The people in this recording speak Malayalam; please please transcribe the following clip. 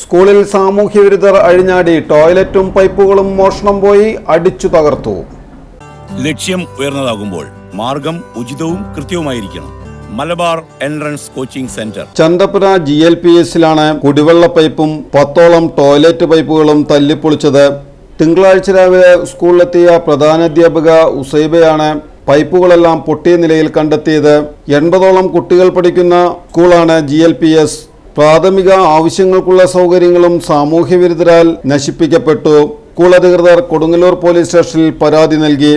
സ്കൂളിൽ സാമൂഹ്യ വിരുദ്ധർ അഴിഞ്ഞാടി ടോയ്ലറ്റും പൈപ്പുകളും മോഷണം പോയി അടിച്ചു തകർത്തു. ലക്ഷ്യം ഉയർന്നതാകുമ്പോൾ മാർഗം ഉചിതവും കൃത്യവുമായിരിക്കണം. Malabar entrance coaching centre. Chanthapura G L P എസിലാണ് കുടിവെള്ള പൈപ്പും പത്തോളം ടോയ്ലറ്റ് പൈപ്പുകളും തല്ലിപ്പൊളിച്ചത്. തിങ്കളാഴ്ച രാവിലെ സ്കൂളിലെത്തിയ പ്രധാനാധ്യാപിക ഉസൈബയാണ് പൈപ്പുകളെല്ലാം പൊട്ടിയ നിലയിൽ കണ്ടെത്തിയത്. എൺപതോളം കുട്ടികൾ പഠിക്കുന്ന സ്കൂളാണ് ജി എൽ പി എസ്. പ്രാഥമിക ആവശ്യങ്ങൾക്കുള്ള സൗകര്യങ്ങളും സാമൂഹ്യവിരുദ്ധരാൽ നശിപ്പിക്കപ്പെട്ടു. സ്കൂൾ കൊടുങ്ങല്ലൂർ പോലീസ് സ്റ്റേഷനിൽ പരാതി നൽകി.